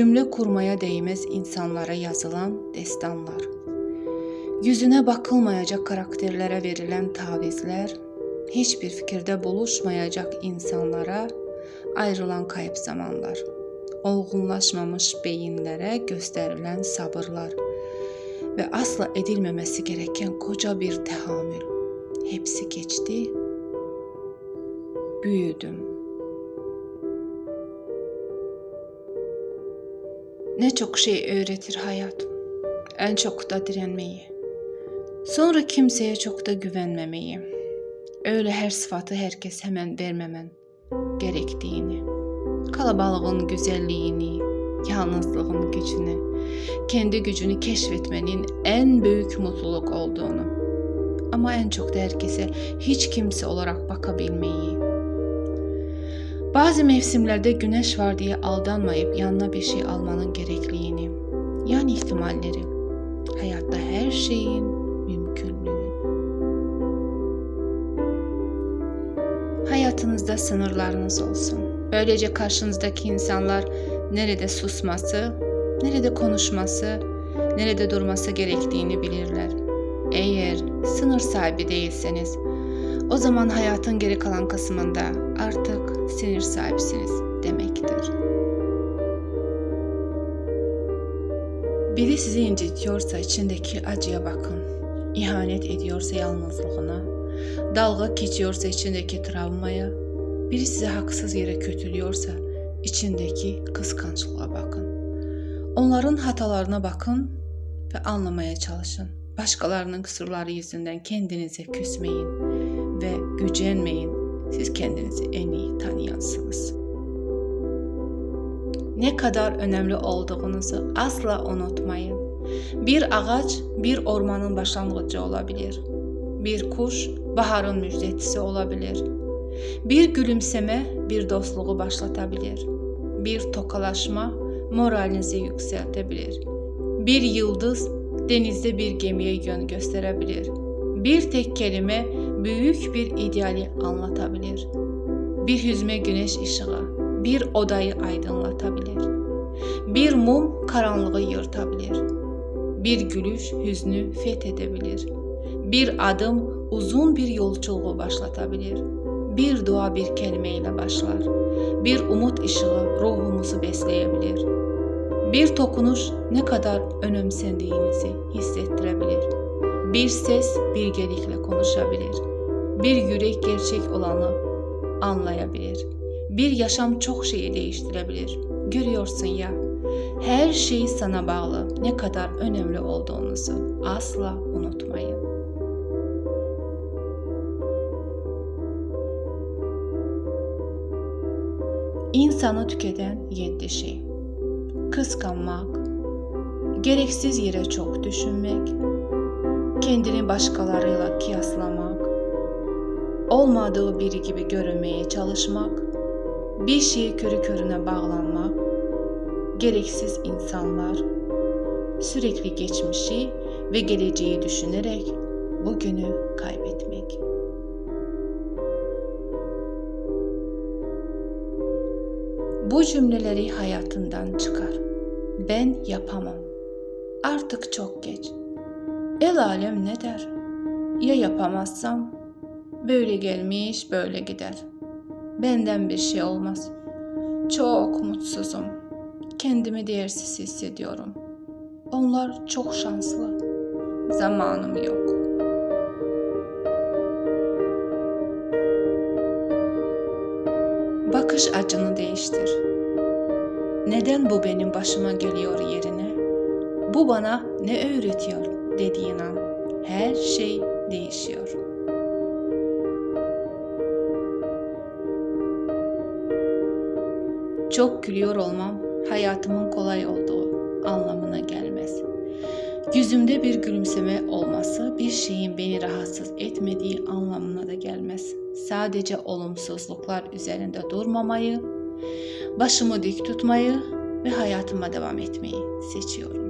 cümle kurmaya değmez insanlara yazılan destanlar. Yüzüne bakılmayacak karakterlere verilen tavizler, hiçbir fikirde buluşmayacak insanlara ayrılan kayıp zamanlar, olgunlaşmamış beyinlere gösterilen sabırlar ve asla edilmemesi gereken koca bir tehamül. Hepsi geçti. Büyüdüm. Ne çok şey öğretir hayat. En çok da direnmeyi. Sonra kimseye çok da güvenmemeyi. Öyle her sıfatı herkes hemen vermemen gerektiğini. Kalabalığın güzelliğini, yalnızlığın gücünü, kendi gücünü keşfetmenin en büyük mutluluk olduğunu. Ama en çok da herkese hiç kimse olarak bakabilmeyi. Bazı mevsimlerde güneş var diye aldanmayıp yanına bir şey almanın gerekliliğini. Yani ihtimalleri. Hayatta her şeyin mümkünlüğü. Hayatınızda sınırlarınız olsun. Böylece karşınızdaki insanlar nerede susması, nerede konuşması, nerede durması gerektiğini bilirler. Eğer sınır sahibi değilseniz, o zaman hayatın geri kalan kısmında artık sinir sahipsiniz demektir. Biri sizi incitiyorsa içindeki acıya bakın. İhanet ediyorsa yalnızlığına, dalga geçiyorsa içindeki travmaya, biri size haksız yere kötülüyorsa içindeki kıskançlığa bakın. Onların hatalarına bakın ve anlamaya çalışın. Başkalarının kusurları yüzünden kendinize küsmeyin gücenmeyin. Siz kendinizi en iyi tanıyansınız. Ne kadar önemli olduğunuzu asla unutmayın. Bir ağaç bir ormanın başlangıcı olabilir. Bir kuş baharın müjdecisi olabilir. Bir gülümseme bir dostluğu başlatabilir. Bir tokalaşma moralinizi yükseltebilir. Bir yıldız denizde bir gemiye yön gösterebilir. Bir tek kelime büyük bir ideali anlatabilir. Bir hüzme güneş ışığı bir odayı aydınlatabilir. Bir mum karanlığı yırtabilir. Bir gülüş hüznü fethedebilir. Bir adım uzun bir yolculuğu başlatabilir. Bir dua bir kelimeyle başlar. Bir umut ışığı ruhumuzu besleyebilir. Bir dokunuş ne kadar önemsendiğinizi hissettirebilir. Bir ses bilgelikle konuşabilir. Bir yürek gerçek olanı anlayabilir. Bir yaşam çok şeyi değiştirebilir. Görüyorsun ya, her şey sana bağlı. Ne kadar önemli olduğunuzu asla unutmayın. İnsanı tüketen yedi şey. Kıskanmak, gereksiz yere çok düşünmek, kendini başkalarıyla kıyaslamak, olmadığı biri gibi görünmeye çalışmak, bir şeye körü körüne bağlanmak, gereksiz insanlar, sürekli geçmişi ve geleceği düşünerek bugünü kaybetmek. Bu cümleleri hayatından çıkar. Ben yapamam. Artık çok geç. El alem ne der? Ya yapamazsam? Böyle gelmiş böyle gider. Benden bir şey olmaz. Çok mutsuzum. Kendimi değersiz hissediyorum. Onlar çok şanslı. Zamanım yok. Bakış açını değiştir. Neden bu benim başıma geliyor yerine? Bu bana ne öğretiyor dediğin an her şey Çok gülüyor olmam hayatımın kolay olduğu anlamına gelmez. Yüzümde bir gülümseme olması bir şeyin beni rahatsız etmediği anlamına da gelmez. Sadece olumsuzluklar üzerinde durmamayı, başımı dik tutmayı ve hayatıma devam etmeyi seçiyorum.